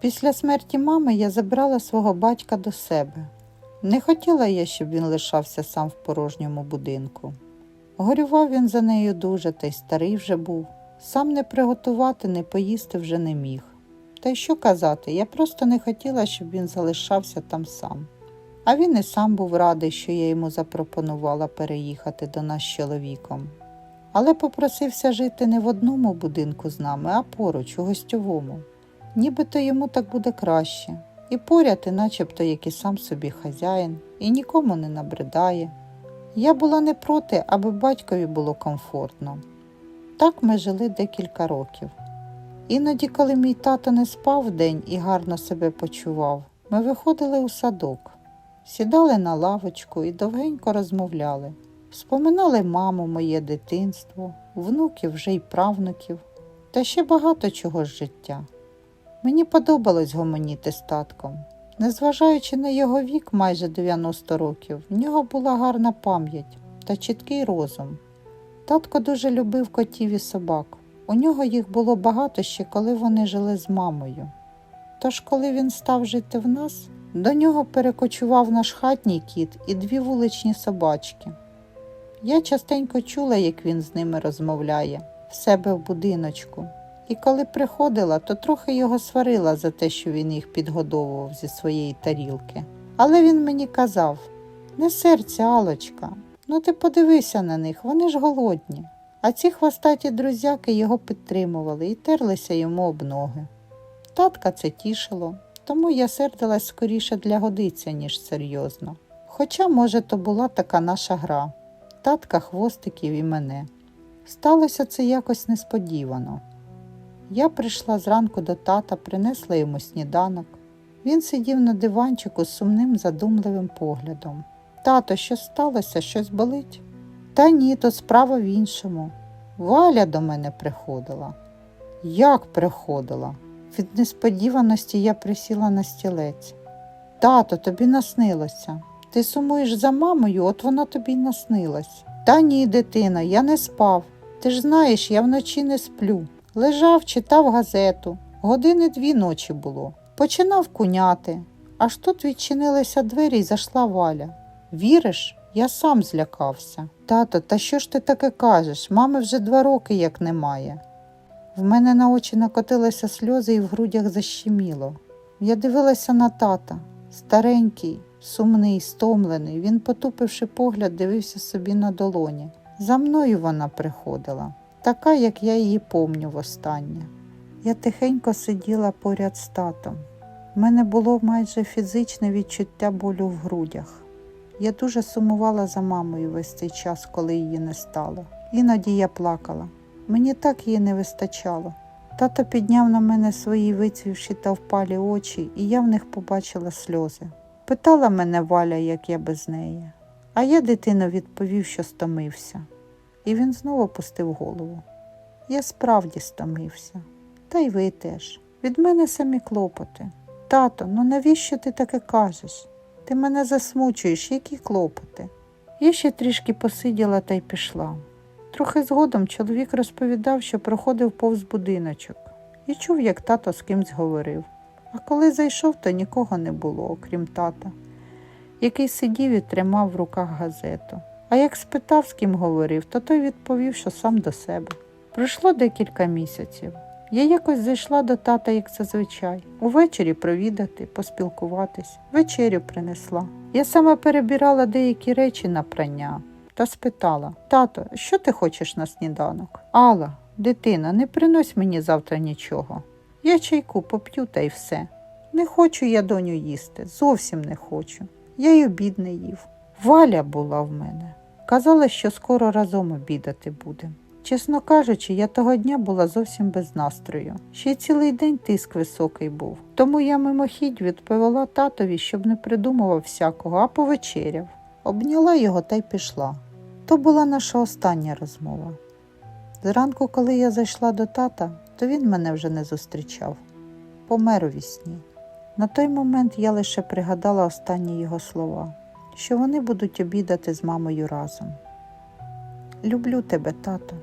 Після смерті мами я забрала свого батька до себе. Не хотіла я, щоб він лишався сам в порожньому будинку. Горював він за нею дуже, та й старий вже був. Сам не приготувати, не поїсти вже не міг. Та й що казати, я просто не хотіла, щоб він залишався там сам. А він і сам був радий, що я йому запропонувала переїхати до нас з чоловіком. Але попросився жити не в одному будинку з нами, а поруч, у гостьовому. Нібито йому так буде краще. І поряд, і начебто, як і сам собі хазяїн, і нікому не набридає. Я була не проти, аби батькові було комфортно. Так ми жили декілька років. Іноді, коли мій тато не спав вдень і гарно себе почував, ми виходили у садок, сідали на лавочку і довгенько розмовляли. Вспоминали маму, моє дитинство, внуків вже й правнуків, та ще багато чого з життя. Мені подобалось гомоніти з татком. Незважаючи на його вік, майже 90 років, в нього була гарна пам'ять та чіткий розум. Татко дуже любив котів і собак. У нього їх було багато ще коли вони жили з мамою. Тож, коли він став жити в нас, до нього перекочував наш хатній кіт і дві вуличні собачки. Я частенько чула, як він з ними розмовляє в себе в будиночку. І коли приходила, то трохи його сварила за те, що він їх підгодовував зі своєї тарілки. Але він мені казав: не серця, Алочка, ну ти подивися на них, вони ж голодні. А ці хвостаті друзяки його підтримували і терлися йому об ноги. Татка це тішило, тому я сердилась скоріше для годиця, ніж серйозно. Хоча, може, то була така наша гра татка, хвостиків і мене. Сталося це якось несподівано. Я прийшла зранку до тата, принесла йому сніданок. Він сидів на диванчику з сумним задумливим поглядом. Тато, що сталося, щось болить? Та ні, то справа в іншому. Валя до мене приходила. Як приходила? Від несподіваності я присіла на стілець. Тато, тобі наснилося. Ти сумуєш за мамою, от вона тобі й наснилась. Та ні, дитина, я не спав. Ти ж знаєш, я вночі не сплю. Лежав, читав газету. Години дві ночі було. Починав куняти. Аж тут відчинилися двері і зайшла валя. Віриш, я сам злякався. Тато, та що ж ти таке кажеш? Мами вже два роки як немає. В мене на очі накотилися сльози і в грудях защеміло. Я дивилася на тата, старенький, сумний, стомлений. Він, потупивши погляд, дивився собі на долоні. За мною вона приходила, така, як я її помню востаннє. Я тихенько сиділа поряд з татом. У мене було майже фізичне відчуття болю в грудях. Я дуже сумувала за мамою весь цей час, коли її не стало. Іноді я плакала. Мені так її не вистачало. Тато підняв на мене свої вицвівші та впалі очі, і я в них побачила сльози. Питала мене Валя, як я без неї. А я дитино відповів, що стомився. І він знову пустив голову. Я справді стомився. Та й ви теж. Від мене самі клопоти. Тато, ну навіщо ти таке кажеш? Ти мене засмучуєш, які клопоти. Я ще трішки посиділа та й пішла. Трохи згодом чоловік розповідав, що проходив повз будиночок і чув, як тато з кимсь говорив. А коли зайшов, то нікого не було, окрім тата, який сидів і тримав в руках газету. А як спитав, з ким говорив, то той відповів, що сам до себе. Пройшло декілька місяців. Я якось зайшла до тата, як зазвичай, увечері провідати, поспілкуватись, вечерю принесла. Я саме перебирала деякі речі на прання та спитала: Тато, що ти хочеш на сніданок? Алла, дитина, не принось мені завтра нічого. Я чайку поп'ю та й все. Не хочу я доню їсти, зовсім не хочу. Я й обід не їв. Валя була в мене. Казала, що скоро разом обідати будемо. Чесно кажучи, я того дня була зовсім без настрою. Ще цілий день тиск високий був. Тому я мимохідь відповіла татові, щоб не придумував всякого, а повечеряв. Обняла його та й пішла. То була наша остання розмова. Зранку, коли я зайшла до тата, то він мене вже не зустрічав. Помер у вісні. На той момент я лише пригадала останні його слова, що вони будуть обідати з мамою разом. Люблю тебе, тато,